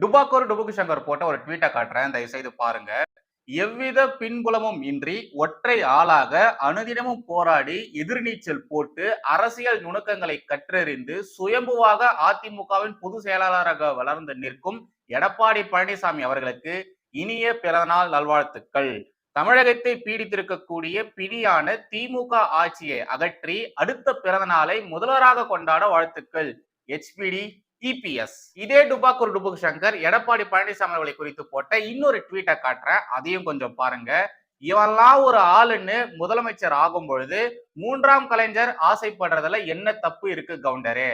டுபாக்கோர் டுபுக்கு சங்கர் போட்ட ஒரு ட்வீட்டை காட்டுறேன். தயவு செய்து பாருங்க. எவ்வித பின்புலமும் இன்றி ஒற்றை ஆளாக அனுதினமும் போராடி எதிர்நீச்சல் போட்டு அரசியல் நுணுக்கங்களை கற்றறிந்து சுயம்புவாக அதிமுகவின் பொதுச் செயலாளராக வளர்ந்து நிற்கும் எடப்பாடி பழனிசாமி அவர்களுக்கு இனிய பிறந்தநாள் நல்வாழ்த்துக்கள். தமிழகத்தை பீடித்திருக்கக்கூடிய பிடியான திமுக ஆட்சியை அகற்றி அடுத்த பிறந்த நாளை முதல்வராக கொண்டாட வாழ்த்துக்கள். HBD EPS. இதே டுபாக்கூர் டுபுக் சங்கர் எடப்பாடி பழனிசாமி அவர்களை குறித்து போட்ட இன்னொரு ட்வீட்டை காட்டுறேன். அதையும் கொஞ்சம் பாருங்க. இவெல்லாம் ஒரு ஆளுன்னு முதலமைச்சர் ஆகும் பொழுது மூன்றாம் கலைஞர் ஆசைப்படுறதுல என்ன தப்பு இருக்கு கவுண்டரு?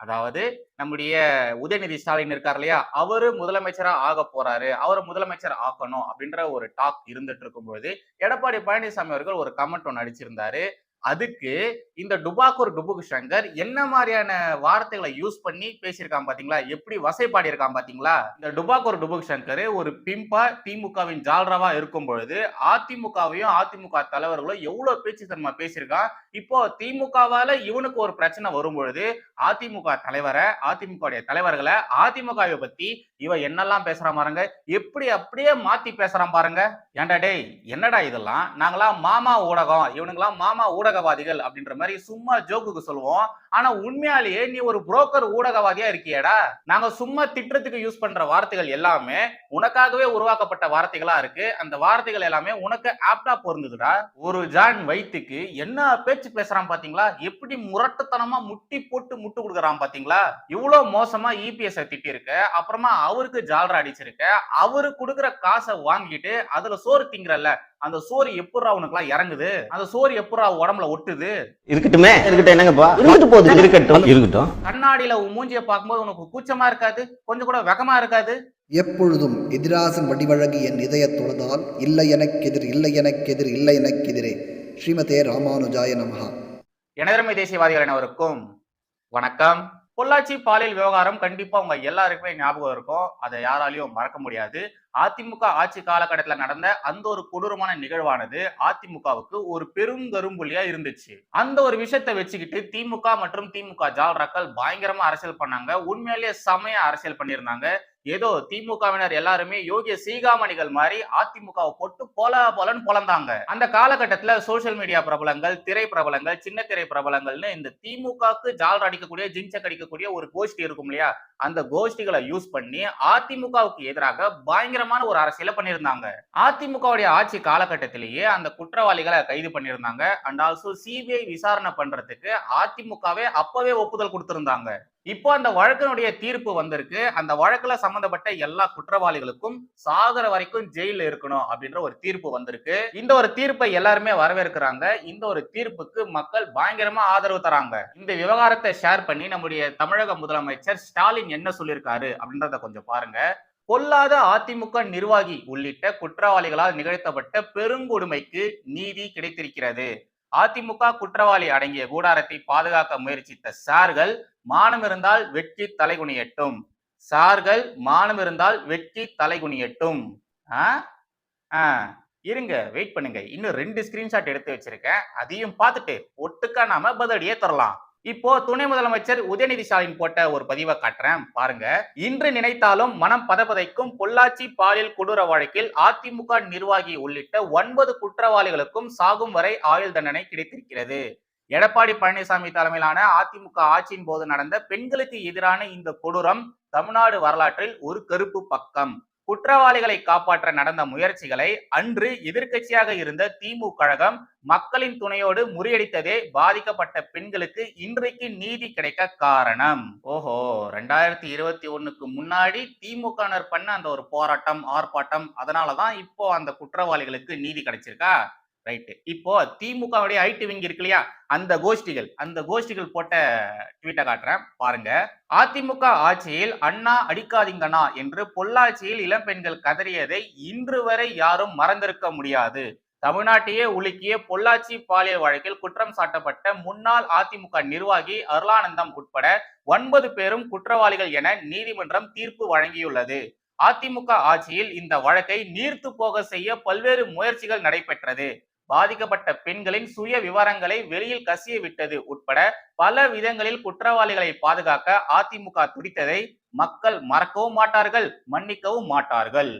அதாவது நம்முடைய உதயநிதி ஸ்டாலின் இருக்கார் இல்லையா? அவரு முதலமைச்சரா ஆக போறாரு. அவரை முதலமைச்சர் ஆக்கணும் அப்படின்ற ஒரு டாக் இருந்துட்டு இருக்கும் பொழுது எடப்பாடி பழனிசாமி அவர்கள் ஒரு கமெண்ட் ஒன்று அடிச்சிருந்தாரு. அதுக்கு இந்த டுபாக்கூர் டுபுக் சங்கர் என்ன மாதிரியான வார்த்தைகளை யூஸ் பண்ணி பேசியிருக்கான் பாத்தீங்களா எப்படி வசைப்பாடி இருக்கான் பாத்தீங்களா இந்த டுபாக்கூர் டுபுக் சங்கர் ஒரு பிம்பா திமுகவின் ஜால்ராவா இருக்கும் பொழுது அதிமுகவையும் அதிமுக தலைவர்களும் எவ்வளவு பேச்சு தன்மை பேசியிருக்கான் இப்போ திமுகவால இவனுக்கு ஒரு பிரச்சனை வரும் பொழுது அதிமுக தலைவரை அதிமுக தலைவர்களை அதிமுகவை பத்தி இவ என்னெல்லாம் பேசுறான் பாருங்க? எப்படி அப்படியே மாத்தி பேசுறான் பாருங்க? ஏன்டா டேய் என்னடா இதெல்லாம்? நாங்களாம் மாமா ஊடகம் இவனுங்களாம் மாமா ஊடகவாதிகள் அப்படின்ற மாதிரி சும்மா ஜோக்குக்கு சொல்லுவோம். ஆனா உண்மையாலேயே நீ ஒரு புரோக்கர் ஊடகவாதியா இருக்கியேடா. நாங்க சும்மா திட்டத்துக்கு யூஸ் பண்ற வார்த்தைகள் எல்லாமே உனக்காகவே உருவாக்கப்பட்ட வார்த்தைகளா இருக்கு. அந்த வார்த்தைகள் எல்லாமே உனக்கு ஆப்டா பொருந்துதுடா. ஒரு ஜான் வயிற்றுக்கு என்ன பேச்சு பேசுறான் பாத்தீங்களா? எப்படி முரட்டுத்தனமா முட்டி போட்டு முட்டு கொடுக்குறான் பாத்தீங்களா? இவ்வளவு மோசமா இபிஎஸ் திட்டி இருக்க அப்புறமா அவருக்கு ஜால்ரா அடிச்சிருக்க. அவரு கொடுக்குற காசை வாங்கிட்டு அதுல சோறு திங்கிறல்ல. அந்த சோறு எப்படா உனக்குலாம் இறங்குது? அந்த சோறு எப்படா உடம்புல ஒட்டுது? இருக்கட்டுமே. இருக்கட்டும் என்னங்கப்பா? இருந்துட்டு போகுது. இருக்கட்டும். இருக்கட்டும். கண்ணாடியில உன் மூஞ்சிய பார்க்கும்போது உனக்கு கூச்சமா இருக்காது? கொஞ்சம் கூட வெகமா இருக்காது? எப்பொழுதும் எதிராசன் வடிவழகு என் இதய தொழுதால் இல்லை எனக்கெதிர் இல்லை எனக்கெதிர் இல்லை எனக்கெதிரே ஸ்ரீமதே ராமானுஜாய நமஹா. எனதருமை தேசியவாதிகள் அனைவருக்கும் வணக்கம். பொள்ளாச்சி பாலியல் விவகாரம் கண்டிப்பா உங்க எல்லாருக்குமே ஞாபகம் இருக்கும். அதை யாராலையும் மறக்க முடியாது. அதிமுக ஆட்சி காலகட்டத்தில் நடந்த அந்த ஒரு கொடூரமான நிகழ்வானது அதிமுகவுக்கு ஒரு பெரும் கரும்புள்ளியா இருந்துச்சு. அந்த ஒரு விஷயத்தை வச்சுக்கிட்டு திமுக மற்றும் திமுக ஜால்ராக்கள் பயங்கரமா அரசியல் பண்ணாங்க. உண்மையிலேயே செமைய அரசியல் பண்ணியிருந்தாங்க. ஏதோ திமுகவினர் எல்லாருமே யோகிய சீகாமணிகள் மாதிரி அதிமுகவை போட்டு போல போலன்னு பொலந்தாங்க. அந்த காலகட்டத்துல சோசியல் மீடியா பிரபலங்கள் திரை பிரபலங்கள் சின்ன திரை பிரபலங்கள்னு இந்த திமுகவுக்கு ஜால் அடிக்கக்கூடிய ஜின்சக் அடிக்கக்கூடிய ஒரு கோஷ்டி இருக்கும் இல்லையா? அந்த கோஷ்டிகளை யூஸ் பண்ணி அதிமுகவுக்கு எதிராக பயங்கர பயங்கரமான ஒரு அரசியலை பண்ணியிருந்தாங்க. அதிமுகவுடைய ஆட்சி காலகட்டத்திலேயே அந்த குற்றவாளிகளை கைது பண்ணியிருந்தாங்க. அண்ட் ஆல்சோ சிபிஐ விசாரணை பண்றதுக்கு அதிமுகவே அப்பவே ஒப்புதல் கொடுத்திருந்தாங்க. இப்போ அந்த வழக்கினுடைய தீர்ப்பு வந்திருக்கு. அந்த வழக்குல சம்பந்தப்பட்ட எல்லா குற்றவாளிகளுக்கும் சாகர வரைக்கும் ஜெயில இருக்கணும் அப்படின்ற ஒரு தீர்ப்பு வந்திருக்கு. இந்த ஒரு தீர்ப்பை எல்லாருமே வரவேற்கிறாங்க. இந்த ஒரு தீர்ப்புக்கு மக்கள் பயங்கரமா ஆதரவு தராங்க. இந்த விவகாரத்தை ஷேர் பண்ணி நம்முடைய தமிழக முதலமைச்சர் ஸ்டாலின் என்ன சொல்லியிருக்காரு அப்படின்றத கொஞ்சம் பாருங்க. பொல்லாத அதிமுக நிர்வாகி உள்ளிட்ட குற்றவாளிகளால் நிகழ்த்தப்பட்ட பெருங்கொடுமைக்கு நீதி கிடைத்திருக்கிறது. அதிமுக குற்றவாளி அடங்கிய கூடாரத்தை பாதுகாக்க முயற்சித்த சார்கள் மானம் இருந்தால் வெட்கி தலைகுனியட்டும். சார்கள் மானம் இருந்தால் வெட்கி தலைகுனியட்டும். ஆ? ஆ, இருங்க வெயிட் பண்ணுங்க. இன்னும் ரெண்டு ஸ்கிரீன்ஷாட் எடுத்து வச்சிருக்கேன். அதையும் பார்த்துட்டு ஒட்டுக்கா நாம பதிலடியே தரலாம். இப்போ துணை முதலமைச்சர் உதயநிதி ஸ்டாலின் போட்ட ஒரு பதிவை காட்டுறேன். பாருங்க. இன்று நினைத்தாலும் மனம் பதப்பதைக்கும் பொள்ளாச்சி பாலியல் கொடூர வழக்கில் அதிமுக நிர்வாகி உள்ளிட்ட ஒன்பது குற்றவாளிகளுக்கும் சாகும் வரை ஆயுள் தண்டனை கிடைத்திருக்கிறது. எடப்பாடி பழனிசாமி தலைமையிலான அதிமுக ஆட்சியின் போது நடந்த பெண்களுக்கு எதிரான இந்த கொடூரம் தமிழ்நாடு வரலாற்றில் ஒரு கருப்பு பக்கம். குற்றவாளிகளை காப்பாற்ற நடந்த முயற்சிகளை அன்று எதிர்க்கட்சியாக இருந்த திமுக கழகம் மக்களின் துணையோடு முறியடித்ததே பாதிக்கப்பட்ட பெண்களுக்கு இன்றைக்கு நீதி கிடைக்க காரணம். ஓஹோ ரெண்டாயிரத்தி இருபத்தி ஒண்ணுக்கு முன்னாடி திமுகனர் பண்ண அந்த ஒரு போராட்டம் ஆர்ப்பாட்டம் அதனாலதான் இப்போ அந்த குற்றவாளிகளுக்கு நீதி கிடைச்சிருக்கா? ரைட்டு இப்போ திமுகவுடைய ஐடி விங் இருக்கு இல்லையா? அந்த கோஷ்டிகள் அந்த கோஷ்டிகள் போட்ட ட்வீட்டை காட்டுறேன். பாருங்க. அதிமுக ஆட்சியில் அண்ணா அடிக்காதீங்கண்ணா என்று பொள்ளாச்சியில் இளம்பெண்கள் கதறியதை இன்று வரை யாரும் மறந்திருக்க முடியாது. தமிழ்நாட்டையே உலுக்கிய பொள்ளாச்சி பாலியல் வழக்கில் குற்றம் சாட்டப்பட்ட முன்னாள் அதிமுக நிர்வாகி அருளானந்தம் உட்பட ஒன்பது பேரும் குற்றவாளிகள் என நீதிமன்றம் தீர்ப்பு வழங்கியுள்ளது. அதிமுக ஆட்சியில் இந்த வழக்கை நீர்த்து போக செய்ய பல்வேறு முயற்சிகள் நடைபெற்றது. பாதிக்கப்பட்ட பெண்களின் சுய விவரங்களை வெளியில் கசிய விட்டது உட்பட பல விதங்களில் குற்றவாளிகளை பாதுகாக்க அதிமுக துடித்ததை மக்கள் மறக்கவும் மாட்டார்கள் மன்னிக்கவும் மாட்டார்கள்.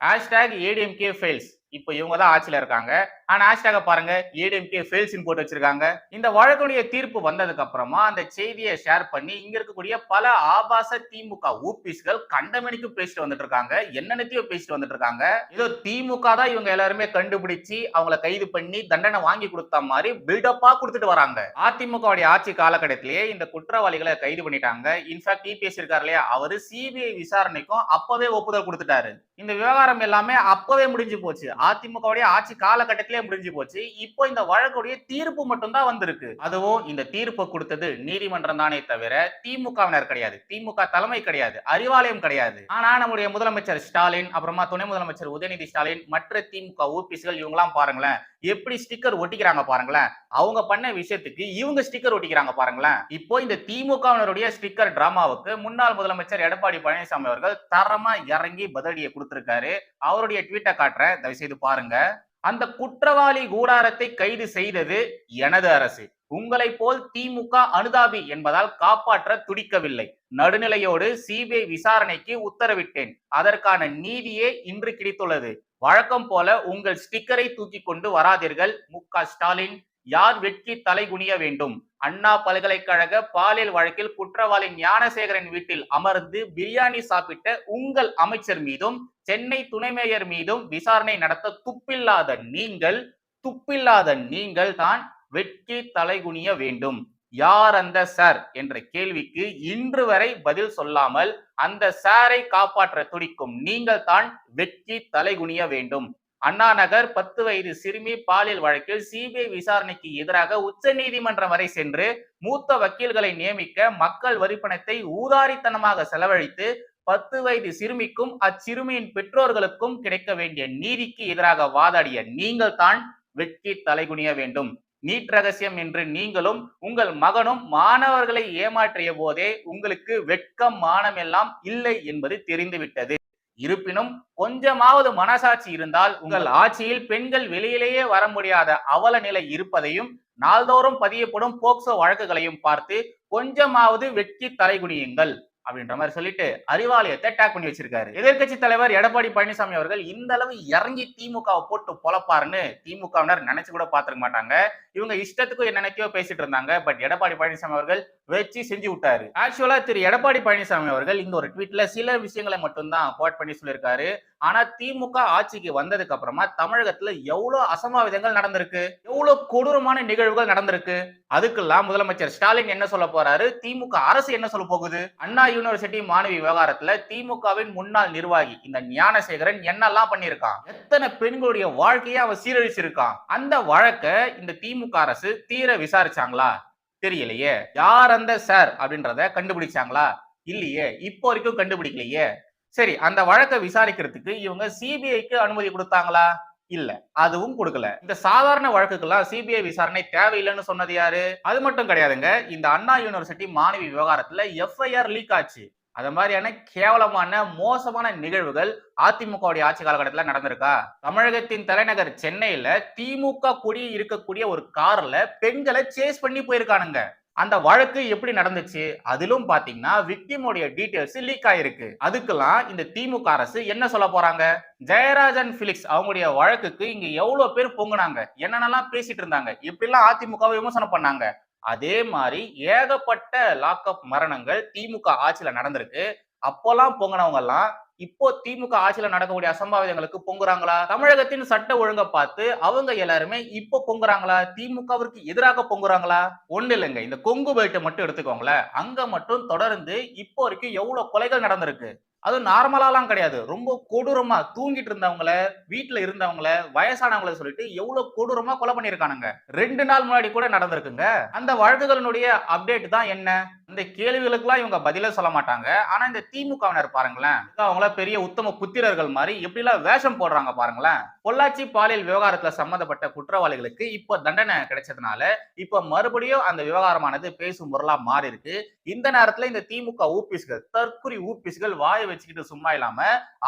ஹேஷ்டேக் ஏடிஎம்கே ஃபெயில்ஸ் இப்போ இவங்க தான் ஆட்சியில இருக்காங்க. ஆனா ஹேஷ்டாக பாருங்க ஏடிஎம்கே ஃபெயில்ஸ் போட்டு வச்சிருக்காங்க. இந்த வழக்குடைய தீர்ப்பு வந்ததுக்கு அப்புறமா அந்த செய்தியை ஷேர் பண்ணி இங்க இருக்கக்கூடிய பல ஆபாச திமுக ஊபிஸ்கள் கண்டமணிக்கு பேசிட்டு வந்துட்டு இருக்காங்க. என்னென்னத்தையும் பேசிட்டு வந்துட்டு இருக்காங்க. ஏதோ திமுக தான் இவங்க எல்லாருமே கண்டுபிடிச்சு அவங்கள கைது பண்ணி தண்டனை வாங்கி கொடுத்த மாதிரி பில்டப்பா கொடுத்துட்டு வராங்க. அதிமுகவுடைய ஆட்சி காலகட்டத்திலேயே இந்த குற்றவாளிகளை கைது பண்ணிட்டாங்க. இன்ஃபேக்ட் இபிஎஸ் இருக்காரு இல்லையா? அவரு சிபிஐ விசாரணைக்கும் அப்பவே ஒப்புதல் கொடுத்துட்டாரு. இந்த விவகாரம் எல்லாமே அப்பவே முடிஞ்சு போச்சு. அதிமுகவுடைய ஆட்சி காலகட்டத்திலே முடிஞ்சு போச்சு. இப்போ இந்த வழக்குடைய தீர்ப்பு மட்டும்தான் வந்திருக்கு. அதுவும் இந்த தீர்ப்பு கொடுத்தது நீதிமன்றம் தானே தவிர திமுகவினர் கிடையாது. திமுக தலைமை கிடையாது. அறிவாலயம் கிடையாது. ஆனா நம்முடைய முதலமைச்சர் ஸ்டாலின் அப்புறமா துணை முதலமைச்சர் உதயநிதி ஸ்டாலின் மற்ற திமுக ஓபிஸ்கள் இவங்கெல்லாம் பாருங்களேன் எப்படி ஸ்டிக்கர் ஒட்டிக்கிறாங்க பாருங்களேன். அவங்க பண்ண விஷயத்துக்கு இவங்க ஸ்டிக்கர் ஒட்டிக்கிறாங்க பாருங்களேன். இப்போ இந்த திமுகவினருடைய ஸ்டிக்கர் டிராமாவுக்கு முன்னாள் முதலமைச்சர் எடப்பாடி பழனிசாமி அவர்கள் தரமா இறங்கி பதிலடியை கொடுத்திருக்காரு. அவருடைய ட்வீட்டை காட்டுறேன். தயவு செய்து பாருங்க. அந்த குற்றவாளி கூடாரத்தை கைது செய்தது எனது அரசு. உங்களை போல் திமுக அனுதாபி என்பதால் காப்பாற்ற துடிக்கவில்லை. நடுநிலையோடு சிபிஐ விசாரணைக்கு உத்தரவிட்டேன். அதற்கான நீதியே இன்று கிடைத்துள்ளது. வழக்கம் போல உங்கள் ஸ்டிக்கரை தூக்கி கொண்டு வராதீர்கள். மு ஸ்டாலின். யார் வெட்கி தலை குனிய வேண்டும்? அண்ணா பல்கலைக்கழக பாலியல் வழக்கில் குற்றவாளி ஞானசேகரன் வீட்டில் அமர்ந்து பிரியாணி சாப்பிட்ட உங்கள் அமைச்சர் மீதும் சென்னை துணை மேயர் மீதும் விசாரணை நடத்த துப்பில்லாத நீங்கள் துப்பில்லாத நீங்கள் தான் வெட்கி தலைகுனிய வேண்டும். யார் அந்த சார்? என்ற கேள்விக்கு இன்று வரை பதில் சொல்லாமல் அந்த சாரை காப்பாற்ற துடிக்கும் நீங்கள் தான் வெட்கி தலைகுனிய வேண்டும். அண்ணா நகர் பத்து வயது சிறுமி பாலியல் வழக்கில் சிபிஐ விசாரணைக்கு எதிராக உச்ச நீதிமன்றம் வரை சென்று மூத்த வக்கீல்களை நியமிக்க மக்கள் வரிப்பணத்தை ஊதாரித்தனமாக செலவழித்து பத்து வயது சிறுமிக்கும் அச்சிறுமியின் பெற்றோர்களுக்கும் கிடைக்க வேண்டிய நீதிக்கு எதிராக வாதாடிய நீங்கள் தான் வெட்கி தலைகுனிய வேண்டும். நீட் ரகசியம் என்று நீங்களும் உங்கள் மகனும் மாணவர்களை ஏமாற்றிய போதே உங்களுக்கு வெட்கம் மானம் எல்லாம் இல்லை என்பது தெரிந்துவிட்டது. இருப்பினும் கொஞ்சமாவது மனசாட்சி இருந்தால் உங்கள் ஆட்சியில் பெண்கள் வெளியிலேயே வர முடியாத அவல நிலை இருப்பதையும் நாள்தோறும் பதியப்படும் போக்சோ வழக்குகளையும் பார்த்து கொஞ்சமாவது வெட்கி தலைகுனியுங்கள். அப்படின்ற மாதிரி சொல்லிட்டு அறிவாலயத்தை டேக் பண்ணி வச்சிருக்காரு. எதிர்க்கட்சி தலைவர் எடப்பாடி பழனிசாமி அவர்கள் இந்த அளவு இறங்கி திமுகவை போட்டு பொழப்பாருன்னு திமுகவினர் நினைச்சு கூட பார்த்திருக்க மாட்டாங்க. இவங்க இஷ்டத்துக்கும் நினைக்கோ பேசிட்டு இருந்தாங்க. பட் எடப்பாடி பழனிசாமி அவர்கள் வச்சு செஞ்சு விட்டாரு. ஆக்சுவலா திரு எடப்பாடி பழனிசாமி அவர்கள் இந்த ஒரு ட்வீட்ல சில விஷயங்களை மட்டும்தான் கோட் பண்ணி சொல்லியிருக்காரு. ஆனா திமுக ஆட்சிக்கு வந்ததுக்கு அப்புறமா தமிழகத்துல எவ்வளவு அசம்பாவிதங்கள் நடந்திருக்கு? எவ்வளவு கொடூரமான நிகழ்வுகள் நடந்திருக்கு? அதுக்கெல்லாம் முதலமைச்சர் ஸ்டாலின் என்ன சொல்ல போறாரு? திமுக அரசு என்ன சொல்ல போகுது? அண்ணா யூனிவர்சிட்டி மாணவி விவகாரத்துல திமுகவின் முன்னாள் நிர்வாகி இந்த ஞானசேகரன் என்னெல்லாம் பண்ணியிருக்கான்? எத்தனை பெண்களுடைய வாழ்க்கையை அவன் சீரழிச்சிருக்கான்? அந்த வழக்க இந்த திமுக அரசு தீர விசாரிச்சாங்களா? தெரியலையே. யார் அந்த சார் அப்படின்றத கண்டுபிடிச்சாங்களா? இல்லையே. இப்போ வரைக்கும் கண்டுபிடிக்கலையே. சரி அந்த வழக்கை விசாரிக்கிறதுக்கு இவங்க சிபிஐக்கு அனுமதி கொடுத்தாங்களா? இல்ல. அதுவும் கொடுக்கல. இந்த சாதாரண வழக்குக்கெல்லாம் சிபிஐ விசாரணை தேவையில்லைன்னு சொன்னது யாரு? அது மட்டும் கிடையாதுங்க. இந்த அண்ணா யூனிவர்சிட்டி மாணவி விவகாரத்துல எஃப்ஐஆர் லீக் ஆச்சு. அது மாதிரியான கேவலமான மோசமான நிகழ்வுகள் அதிமுகவுடைய ஆட்சி காலகட்டத்தில் நடந்திருக்கா? தமிழகத்தின் தலைநகர் சென்னையில திமுக கொடி இருக்கக்கூடிய ஒரு கார்ல பெண்களை சேஸ் பண்ணி போயிருக்கானுங்க. அந்த வழக்கு எப்படி நடந்துச்சு? அதிலும் பாத்தீங்கன்னா விக்டிமோடைய டீட்டெயில்ஸ் லீக் ஆயிருக்கு. அதுக்கெல்லாம் இந்த திமுக அரசு என்ன சொல்ல போறாங்க? ஜெயராஜன் பிலிக்ஸ் அவங்களுடைய வழக்குக்கு இங்க எவ்வளவு பேர் பொங்குனாங்க? என்னென்னலாம் பேசிட்டு இருந்தாங்க? இப்படிலாம் அதிமுகவை விமர்சனம் பண்ணாங்க? அதே மாதிரி ஏகப்பட்ட லாக்அப் மரணங்கள் திமுக ஆட்சியில நடந்திருக்கு. அப்போல்லாம் பொங்கினவங்க எல்லாம் இப்போ திமுக ஆட்சியில நடக்கக்கூடிய அசம்பாவிதங்களுக்கு பொங்குறாங்களா? தமிழகத்தின் சட்ட ஒழுங்கை பார்த்து அவங்க எல்லாருமே இப்போ பொங்குறாங்களா? திமுகவிற்கு எதிராக பொங்குறாங்களா? ஒண்ணு இல்லைங்க. இந்த கொங்கு பெல்ட்டை மட்டும் எடுத்துக்கோங்களேன். அங்க மட்டும் தொடர்ந்து இப்போ வரைக்கும் எவ்வளவு கொலைகள் நடந்திருக்கு? அது நார்மலாலாம் கிடையாது. ரொம்ப கொடூரமா தூங்கிட்டு இருந்தவங்கள வீட்டுல இருந்தவங்கள வயசானவங்கள சொல்லிட்டு எவ்வளவு கொடூரமா கொலை பண்ணிருக்கானுங்க ரெண்டு நாள் முன்னாடி கூட நடந்திருக்குங்க. அந்த வழக்குகளினுடைய அப்டேட் தான் என்ன? இந்த கேள்விகளுக்குலாம் இவங்க பதிலே சொல்ல மாட்டாங்க. ஆனா இந்த திமுகவினர் பாருங்களேன் அவங்கள பெரிய உத்தம புத்திரர்கள் மாதிரி எப்படிலாம் வேஷம் போடுறாங்க பாருங்களேன். பொள்ளாச்சி பாலியல் விவகாரத்துல சம்பந்தப்பட்ட குற்றவாளிகளுக்கு இப்போ தண்டனை கிடைச்சதுனால இப்ப மறுபடியும் அந்த விவகாரமானது பேசும் பொருளா மாறி இருக்கு இந்த நேரத்துல இந்த திமுக ஊபிஸ்கள் தற்குறி ஊபிஸ்கள் வாயை வச்சுக்கிட்டு சும்மா இல்லாம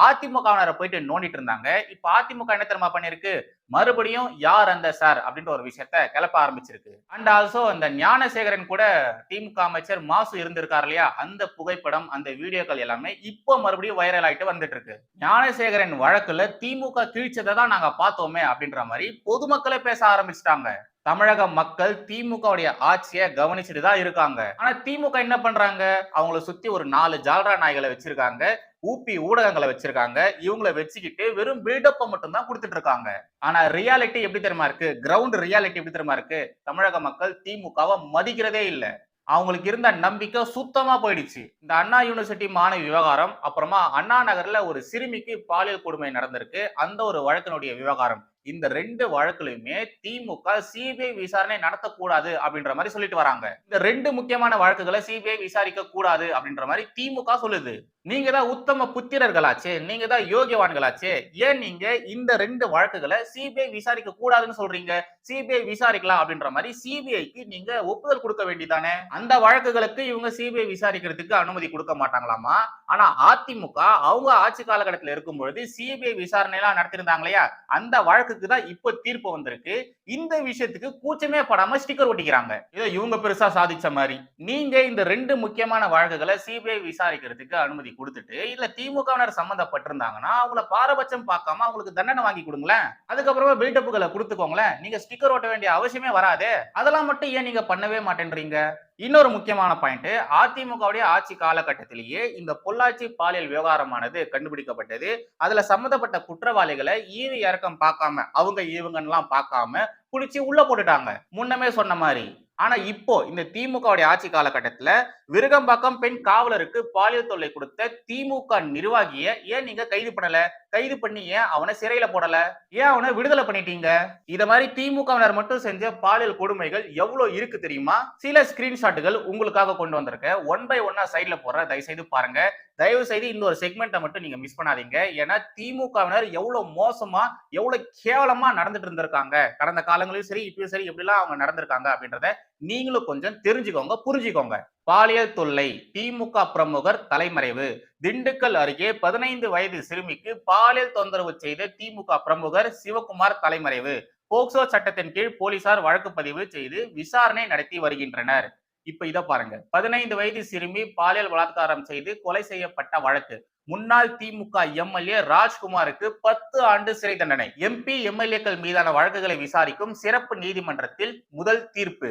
அதிமுகவினரை போயிட்டு நோண்டிட்டு இருந்தாங்க. இப்ப அதிமுக என்ன தெரியுமா பண்ணிருக்கு மறுபடியும் யார் அந்த சார் அப்படின்ற ஒரு விஷயத்த கிளப்ப ஆரம்பிச்சிருக்கு. அண்ட் ஆல்சோ இந்த ஞானசேகரன் கூட திமுக அமைச்சர் மாசு இருந்திருக்கார் இல்லையா? அந்த புகைப்படம் அந்த வீடியோக்கள் எல்லாமே இப்போ மறுபடியும் வைரல் ஆயிட்டு வந்துட்டு இருக்கு ஞானசேகரன் வழக்குல திமுக கிழிச்சதை தான் நாங்க பார்த்தோமே அப்படின்ற மாதிரி பொதுமக்களே பேச ஆரம்பிச்சிட்டாங்க. தமிழக மக்கள் திமுகவுடைய ஆட்சியை கவனிச்சுட்டு தான் இருக்காங்க. ஆனா திமுக என்ன பண்றாங்க? அவங்கள சுத்தி ஒரு நாலு ஜால்ரா நாய்களை வச்சிருக்காங்க. ஊபி ஊடகங்களை வச்சிருக்காங்க. இவங்கள வச்சுக்கிட்டு வெறும் பில்டப்பை மட்டும் தான் கொடுத்துட்டு இருக்காங்க ஆனா ரியாலிட்டி எப்படி தெரியுமா இருக்கு? கிரவுண்ட் ரியாலிட்டி எப்படி தெரியுமா இருக்கு? தமிழக மக்கள் திமுகவை மதிக்கிறதே இல்லை. அவங்களுக்கு இருந்த நம்பிக்கை சுத்தமா போயிடுச்சு. இந்த அண்ணா யூனிவர்சிட்டி மாணவி விவகாரம் அப்புறமா அண்ணா நகர்ல ஒரு சிறுமிக்கு பாலியல் கொடுமை நடந்திருக்கு. அந்த ஒரு வழக்கினுடைய விவகாரம். இந்த ரெண்டு வழக்குலையுமே திமுக சிபிஐ விசாரணை நடத்தக்கூடாது அப்படின்ற மாதிரி சொல்லிட்டு வராங்க. இந்த ரெண்டு முக்கியமான வழக்குகளை சிபிஐ விசாரிக்க கூடாது அப்படின்ற மாதிரி திமுக சொல்லுது. நீங்க தான் உத்தம புத்திரர்களாச்சே நீங்க தான் யோகியவான்களாச்சே ஏன் நீங்க இந்த ரெண்டு வழக்குகளை சிபிஐ விசாரிக்க கூடாதுன்னு சொல்றீங்க? சிபிஐ விசாரிக்கலாம் அப்படின்ற மாதிரி சிபிஐக்கு நீங்க ஒப்புதல் கொடுக்க வேண்டியதானே? அந்த வழக்குகளுக்கு இவங்க சிபிஐ விசாரிக்கிறதுக்கு அனுமதி கொடுக்க மாட்டாங்களாமா? ஆனா அதிமுக அவங்க ஆட்சி காலகட்டத்தில் இருக்கும் பொழுது சிபிஐ விசாரணை எல்லாம் நடத்திருந்தாங்க இல்லையா அந்த வழக்குக்கு தான் இப்போ தீர்ப்பு வந்திருக்கு. இந்த விஷயத்துக்கு கூச்சமே படாம ஸ்டிக்கர் ஒட்டிக்கிறாங்க. இதை இவங்க பெருசா சாதிச்ச மாதிரி. நீங்க இந்த ரெண்டு முக்கியமான வழக்குகளை சிபிஐ விசாரிக்கிறதுக்கு அனுமதி கொடுத்துட்டு இல்ல திமுகவினர் சம்பந்தப்பட்டிருந்தாங்கன்னா அவங்கள பாரபட்சம் பார்க்காம அவங்களுக்கு தண்டனை வாங்கி கொடுங்களேன். அதுக்கப்புறமா பில்டப்புகளை கொடுத்துக்கோங்களேன். நீங்க ஸ்டிக்கர் ஓட்ட வேண்டிய அவசியமே வராது. அதெல்லாம் மட்டும் ஏன் நீங்க பண்ணவே மாட்டேன்றீங்க? இன்னொரு முக்கியமான பாயிண்ட் அதிமுகவுடைய ஆட்சி காலகட்டத்திலேயே இந்த பொள்ளாச்சி பாலியல் விவகாரமானது கண்டுபிடிக்கப்பட்டது. அதுல சம்மந்தப்பட்ட குற்றவாளிகளை ஈவு இறக்கம் பார்க்காம அவங்க இவங்கலாம் பார்க்காம குடிச்சு உள்ள போட்டுட்டாங்க. முன்னமே சொன்ன மாதிரி ஆனா இப்போ இந்த திமுகவுடைய ஆட்சி காலகட்டத்துல விருகம்பாக்கம் பெண் காவலருக்கு பாலியல் தொல்லை கொடுத்த திமுக நிர்வாகிய ஏன் நீங்க கைது பண்ணல? கைது பண்ணி ஏன் அவனை சிறையில போடல? ஏன் அவனை விடுதலை பண்ணிட்டீங்க? இத மாதிரி திமுகவினர் மட்டும் செஞ்ச பாலியல் கொடுமைகள் எவ்வளவு இருக்கு தெரியுமா? சில ஸ்கிரீன்ஷாட்டுகள் உங்களுக்காக கொண்டு வந்திருக்கேன். ஒன் பை ஒன்னா சைட்ல போடுற தயவு செய்து பாருங்க. தயவு செய்து இந்த ஒரு செக்மெண்ட்டை மட்டும் நீங்க மிஸ் பண்ணாதீங்க. ஏன்னா திமுகவினர் எவ்வளவு மோசமா எவ்வளவு கேவலமா நடந்துட்டு இருந்திருக்காங்க. கடந்த காலங்களிலும் சரி இப்பயும் சரி எப்படிலாம் அவங்க நடந்திருக்காங்க அப்படின்றத நீங்களும் கொஞ்சம் தெரிஞ்சுக்கோங்க புரிஞ்சுக்கோங்க. பாலியல் தொல்லை திமுக பிரமுகர் தலைமறைவு திண்டுக்கல் அருகே பதினைந்து வயது சிறுமிக்கு பாலியல் தொந்தரவு செய்த திமுக பிரமுகர் சிவகுமார் தலைமறைவு. போக்சோ சட்டத்தின் கீழ் போலீசார் வழக்கு பதிவு செய்து விசாரணை நடத்தி வருகின்றனர். இப்ப இத பாருங்க. பதினைந்து வயது சிறுமி பாலியல் பலாத்காரம் செய்து கொலை செய்யப்பட்ட வழக்கு. முன்னாள் திமுக எம்எல்ஏ ராஜ்குமாருக்கு பத்து ஆண்டு சிறை தண்டனை. எம்பி எம்எல்ஏக்கள் மீதான வழக்குகளை விசாரிக்கும் சிறப்பு நீதிமன்றத்தில் முதல் தீர்ப்பு.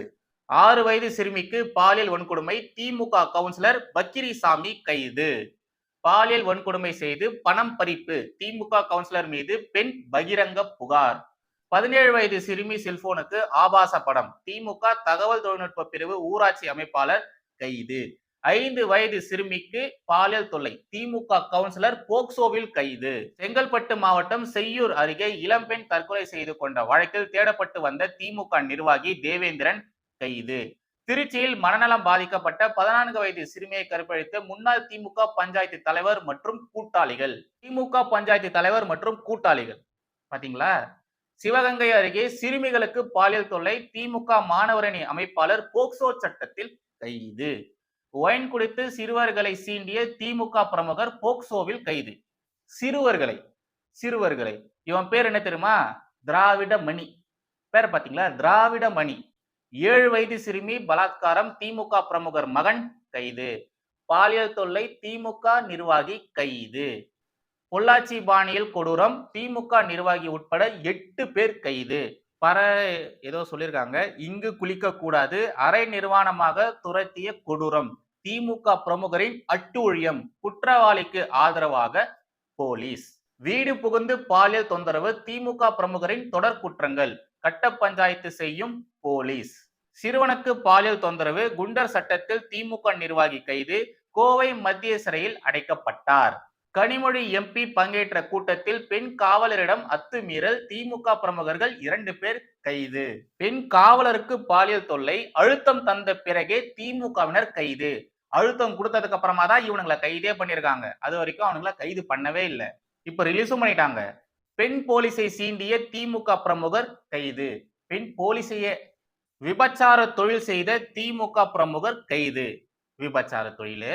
ஆறு வயது சிறுமிக்கு பாலியல் வன்கொடுமை திமுக கவுன்சிலர் பக்கிரிசாமி கைது. பாலியல் வன்கொடுமை செய்து பணம் பறிப்பு திமுக கவுன்சிலர் மீது பெண் பகிரங்க புகார். பதினேழு வயது சிறுமி செல்போனுக்கு ஆபாச படம். திமுக தகவல் தொழில்நுட்ப பிரிவு ஊராட்சி அமைப்பாளர் கைது. ஐந்து வயது சிறுமிக்கு பாலியல் தொல்லை. திமுக கவுன்சிலர் போக்சோவில் கைது. செங்கல்பட்டு மாவட்டம் செய்யூர் அருகே இளம்பெண் தற்கொலை செய்து கொண்ட வழக்கில் தேடப்பட்டு வந்த திமுக நிர்வாகி தேவேந்திரன் கைது. திருச்சியில் மனநலம் பாதிக்கப்பட்ட பதினான்கு வயது சிறுமியை கற்பழித்த முன்னாள் திமுக பஞ்சாயத்து தலைவர் மற்றும் கூட்டாளிகள். திமுக பஞ்சாயத்து தலைவர் மற்றும் கூட்டாளிகள். பாத்தீங்களா? சிவகங்கை அருகே சிறுமிகளுக்கு பாலியல் தொல்லை திமுக மாணவரணி அமைப்பாளர் போக்சோ சட்டத்தில் கைது. ஒயின் குடித்து சிறுவர்களை சீண்டிய திமுக பிரமுகர் போக்சோவில் கைது. சிறுவர்களை சிறுவர்களை. இவன் பேர் என்ன தெரியுமா? திராவிட மணி பேர் பாத்தீங்களா திராவிட மணி ஏழு வயது சிறுமி பலாத்காரம் திமுக பிரமுகர் மகன் கைது. பாலியல் தொல்லை திமுக நிர்வாகி கைது. பொள்ளாச்சி பாணியில் கொடூரம் திமுக நிர்வாகி உட்பட எட்டு பேர் கைது. பர ஏதோ சொல்லியிருக்காங்க இங்கு குளிக்க கூடாது. அரை நிர்வாணமாக துரத்திய கொடூரம் திமுக பிரமுகரின் அட்டூழியம் குற்றவாளிக்கு ஆதரவாக போலீஸ். வீடு புகுந்து பாலியல் தொந்தரவு திமுக பிரமுகரின் தொடர் குற்றங்கள். கட்ட பஞ்சாயத்து செய்யும் போலீஸ். சிறுவனுக்கு பாலியல் தொந்தரவு குண்டர் சட்டத்தில் திமுக நிர்வாகி கைது. கோவை மத்திய சிறையில் அடைக்கப்பட்டார். கனிமொழி எம்பி பங்கேற்ற கூட்டத்தில் பெண் காவலரிடம் அத்துமீறல் திமுக பிரமுகர்கள் இரண்டு பேர் கைது. பெண் காவலருக்கு பாலியல் தொல்லை அழுத்தம் தந்த பிறகே திமுகவினர் கைது. அழுத்தம் கொடுத்ததுக்கு அப்புறமா தான் இவனுங்களை கைதே பண்ணிருக்காங்க. அது வரைக்கும் அவனுங்களை கைது பண்ணவே இல்லை. இப்ப ரிலீஸும் பண்ணிட்டாங்க. பெண் போலீஸை சீண்டிய திமுக பிரமுகர் கைது. பெண் போலீஸையே விபச்சார தொழில் செய்த திமுக பிரமுகர் கைது. விபச்சார தொழிலு.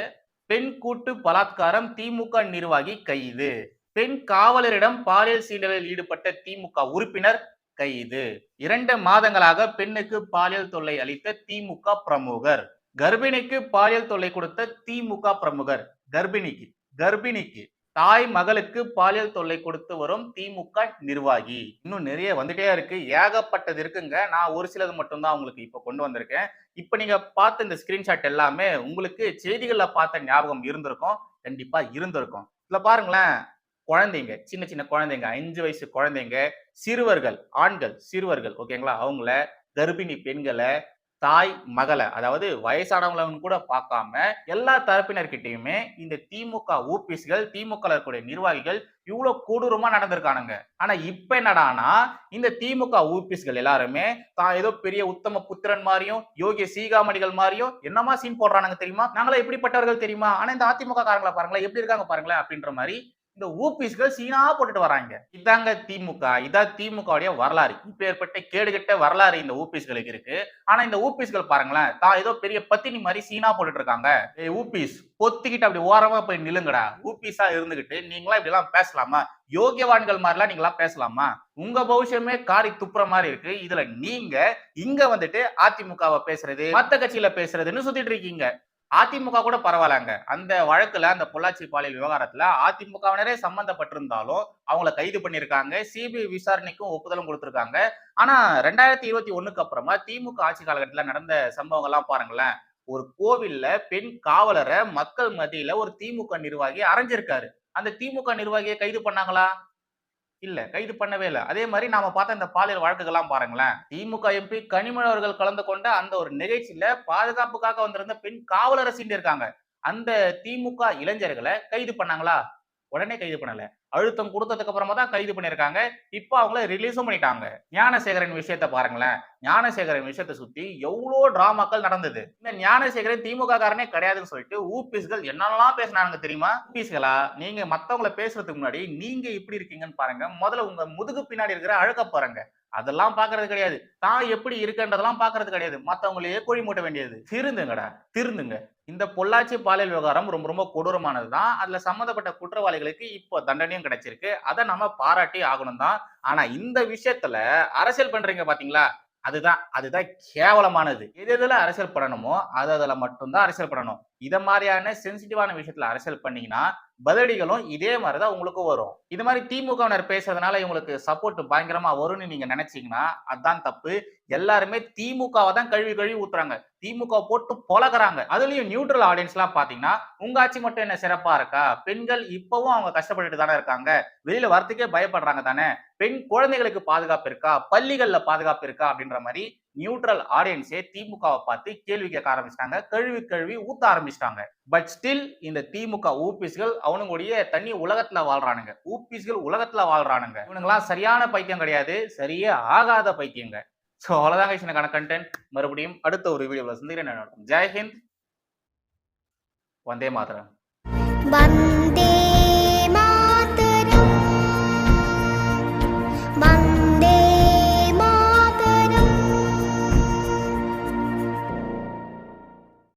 பெண் கூட்டு பலாத்காரம் திமுக நிர்வாகி கைது. பெண் காவலரிடம் பாலியல் சீண்டலில் ஈடுபட்ட திமுக உறுப்பினர் கைது. இரண்டு மாதங்களாக பெண்ணுக்கு பாலியல் தொல்லை அளித்த திமுக பிரமுகர். கர்ப்பிணிக்கு பாலியல் தொல்லை கொடுத்த திமுக பிரமுகர். கர்ப்பிணிக்கு கர்ப்பிணிக்கு. தாய் மகளுக்கு பாலியல் தொல்லை கொடுத்து வரும் திமுக நிர்வாகி. இன்னும் நிறைய வந்துட்டே இருக்கு. ஏகப்பட்டது இருக்குங்க. நான் ஒரு சிலது மட்டும்தான் உங்களுக்கு இப்ப கொண்டு வந்திருக்கேன். இப்ப நீங்க பார்த்த இந்த ஸ்கிரீன்ஷாட் எல்லாமே உங்களுக்கு செய்திகள்ல பார்த்த ஞாபகம் இருந்திருக்கும். கண்டிப்பா இருந்திருக்கும். இதுல பாருங்களேன். குழந்தைங்க சின்ன சின்ன குழந்தைங்க அஞ்சு வயசு குழந்தைங்க சிறுவர்கள் ஆண்கள் சிறுவர்கள் ஓகேங்களா அவங்கள கர்ப்பிணி பெண்களை தாய் மகளை அதாவது வயசானவங்களன்னு கூட பார்க்காம எல்லா தரப்பினர்கிட்டையுமே இந்த திமுக ஊபிஸ்கள் திமுக இருக்கக்கூடிய நிர்வாகிகள் இவ்வளவு கொடூரமா நடந்திருக்கானுங்க. ஆனா இப்ப என்னடானா இந்த திமுக ஊபிஸ்கள் எல்லாருமே தான் ஏதோ பெரிய உத்தம புத்திரன் மாதிரியும் யோகிய சீகாமணிகள் மாதிரியும் என்னமா சீன் போடுறானுங்க தெரியுமா? நாங்களா எப்படிப்பட்டவர்கள் தெரியுமா? ஆனா இந்த அதிமுக காரங்களை பாருங்களேன் எப்படி இருக்காங்க பாருங்களேன் அப்படின்ற மாதிரி இந்த ஊபிஸ்கள் சீனா போட்டுட்டு வராங்க. இதாங்க திமுக. இதான் திமுகவுடைய வரலாறு. இப்ப ஏற்பட்ட கேடுகட்ட வரலாறு இந்த ஊபிஸ்களுக்கு இருக்கு. ஆனா இந்த ஊபிஸ்கள் பாருங்களேன் தான் ஏதோ பெரிய பத்தினி மாதிரி சீனா போட்டுட்டு இருக்காங்க ஏய் ஊபிஸ் பொத்திக்கிட்டு அப்படி ஓரமா போய் நில்லுங்கடா. ஊபிஸா இருந்துகிட்டு நீங்களா இப்படி எல்லாம் பேசலாமா? யோகியவான்கள் மாதிரிலாம் நீங்களா பேசலாமா? உங்க பௌஷமே காரி துப்புற மாதிரி இருக்கு. இதுல நீங்க இங்க வந்துட்டு அதிமுகவை பேசுறது மத்த கட்சியில பேசுறதுன்னு சுத்திட்டு இருக்கீங்க. அதிமுக கூட பரவாயில்லங்க. அந்த வழக்குல அந்த பொள்ளாச்சி பாலியல் விவகாரத்துல அதிமுகவினரே சம்பந்தப்பட்டிருந்தாலும் அவங்கள கைது பண்ணியிருக்காங்க. சிபிஐ விசாரணைக்கும் ஒப்புதலும் கொடுத்திருக்காங்க. ஆனா ரெண்டாயிரத்தி இருபத்தி ஒண்ணுக்கு அப்புறமா திமுக ஆட்சி காலகட்டத்தில் நடந்த சம்பவங்கள்லாம் பாருங்களேன். ஒரு கோவில்ல பெண் காவலரை மக்கள் மத்தியில ஒரு திமுக நிர்வாகி அரைஞ்சிருக்காரு. அந்த திமுக நிர்வாகியை கைது பண்ணாங்களா? இல்ல கைது பண்ணவே இல்லை. அதே மாதிரி நாம பார்த்த இந்த பாலியல் வழக்குகள்லாம் பாருங்களேன். திமுக எம்பி கனிமொழி அவர்கள் கலந்து கொண்ட அந்த ஒரு நிகழ்ச்சியில பாதுகாப்புக்காக வந்திருந்த பெண் காவலரை சீண்டிருக்காங்க அந்த திமுக இளைஞர்களை கைது பண்ணாங்களா? உடனே கைது பண்ணல. அழுத்தம் கொடுத்ததுக்கு அப்புறமா தான் கைது பண்ணியிருக்காங்க. இப்போ அவங்கள ரிலீஸும் பண்ணிட்டாங்க. ஞானசேகரன் விஷயத்த பாருங்களேன். ஞானசேகரன் விஷயத்தை சுத்தி எவ்வளோ டிராமாக்கள் நடந்தது. இந்த ஞானசேகரன் திமுக காரனே கிடையாதுன்னு சொல்லிட்டு ஊபிஸ்கள் என்னெல்லாம் பேசினாங்க தெரியுமா? ஊபிஸ்களா? நீங்க மத்தவங்களை பேசுறதுக்கு முன்னாடி நீங்க எப்படி இருக்கீங்கன்னு பாருங்க. முதல்ல உங்க முதுகு பின்னாடி இருக்கிற அழக பாருங்க. அதெல்லாம் பாக்குறது கிடையாது. தான் எப்படி இருக்குன்றதெல்லாம் பாக்குறது கிடையாது. மத்தவங்களையே கோழி மூட்ட வேண்டியது. திருந்துங்கடா. திருந்துங்க. இந்த பொள்ளாச்சி பாலியல் விவகாரம் ரொம்ப ரொம்ப கொடூரமானது தான் அதுல சம்மந்தப்பட்ட குற்றவாளிகளுக்கு இப்போ தண்டனையும் கிடைச்சிருக்கு. அதை நம்ம பாராட்டி ஆகணும் தான் ஆனா இந்த விஷயத்துல அரசியல் பண்றீங்க பாத்தீங்களா? அதுதான் அதுதான் கேவலமானது. எது எதுல அரசியல் பண்ணணுமோ அது அதுல மட்டும்தான் அரசியல் பண்ணணும். இத மாதிரியான சென்சிட்டிவான விஷயத்துல அரசியல் பண்ணீங்கன்னா பதிலடிகளும் இதே மாதிரிதான் உங்களுக்கும் வரும். இது மாதிரி திமுகவினர் பேசுறதுனால இவங்களுக்கு சப்போர்ட் பயங்கரமா வரும்னு நீங்க நினைச்சீங்கன்னா அதான் தப்பு. எல்லாருமே திமுகவை தான் கழுவி கழுவி ஊத்துறாங்க. திமுக போட்டு பொழகிறாங்க அதுலயும் நியூட்ரல் ஆடியன்ஸ் எல்லாம் பாத்தீங்கன்னா உங்க ஆட்சி மட்டும் என்ன சிறப்பா இருக்கா? பெண்கள் இப்பவும் அவங்க கஷ்டப்பட்டுட்டு தானே இருக்காங்க. வெளியில வரத்துக்கே பயப்படுறாங்க தானே? பெண் குழந்தைகளுக்கு பாதுகாப்பு இருக்கா? பள்ளிகள்ல பாதுகாப்பு இருக்கா? அப்படின்ற மாதிரி நியூட்ரல் ஆடியன்ஸே திமுகவை பார்த்து கேள்வி கேட்க ஆரம்பிச்சிட்டாங்க. கழுவி கழுவி ஊத்த ஆரம்பிச்சிட்டாங்க. பட் ஸ்டில் இந்த திமுக ஊபிஸ்கள் அவனுங்களுடைய தனி உலகத்துல வாழ்றானுங்க. ஊபிஸ்கள் உலகத்துல வாழ்றானுங்க. இவனுங்களாம் சரியான பைத்தியம் கிடையாது. சரியே ஆகாத பைத்தியங்க. ஸோ அவ்வளோதாங்க எனக்கான கண்டென்ட் மறுபடியும் அடுத்த ஒரு வீடியோவில் சந்திக்கிறேன். ஜெய்ஹிந்த் வந்தே மாதரம்